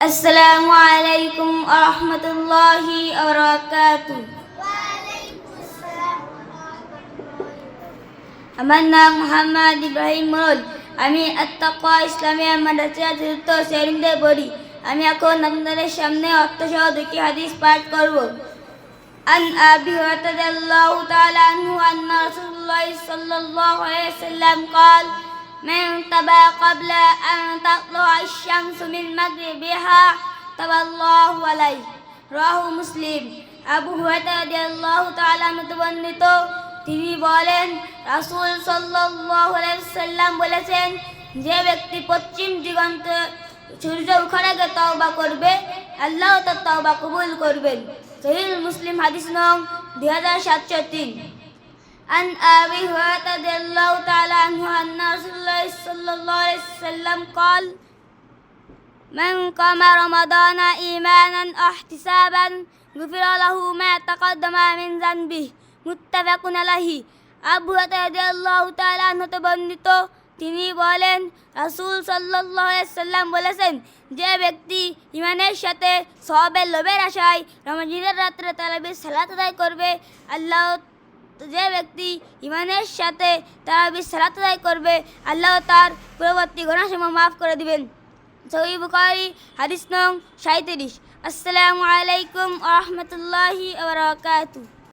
السلام عليكم ورحمة الله وبركاته আমার নাম মোহাম্মদ ইব্রাহিম মোল আমি আত্তাকা ইসলামিয়া মাদ্রাসা চতুর্থ শ্রেণীতে পড়ি আমি এখন আপনাদের সামনে অর্থসহ দুটি হাদিস পাঠ করব عن أبي هريرة رضي الله تعالى عنه أن رسول الله صلى الله عليه وسلم قال من تبع قبل أن تطلع الشمس من مغربها تبع الله عليه রাহু মুসলিম আবু হুরায়রা রাদিয়াল্লাহু তাআলা হতে বর্ণিত তিনি বলেন রাসূল সাল্লাল্লাহু আলাইহি সাল্লাম বলেছেন যে ব্যক্তি পশ্চিম দিগন্তে সূর্য ওঠার আগে তওবা করবে আল্লাহ তার তওবা কবুল করবেন সহিহ মুসলিম হাদিস নং 2703 عن أبي هريرة رضي الله تعالى صلى الله عليه وسلم قال من قام رمضان إيمانا واحتسابا غفر له ما تقدم من ذنبه মুত্তাফাক আলাইহি আবু রাদিয়াল্লাহু তাআলা হতে বর্ণিত তিনি বলেন রাসূল সাল্লাল্লাহু আলাইহি সাল্লাম বলেছেন যে ব্যক্তি ইমানের সাথে সওয়াবের লোভের আশায় রমজানের রাত্রে তারাবির সালাত আদায় করবে আল্লাহ যে ব্যক্তি ইমানের সাথে তারাবির সালাত আদায় করবে, আল্লাহ তার পূর্ববর্তী গুনাহসমূহ মাফ করে দিবেন। সহি বুখারী, হাদিস নং 37 আসসালামু আলাইকুম ওয়া বারাকাতুহু।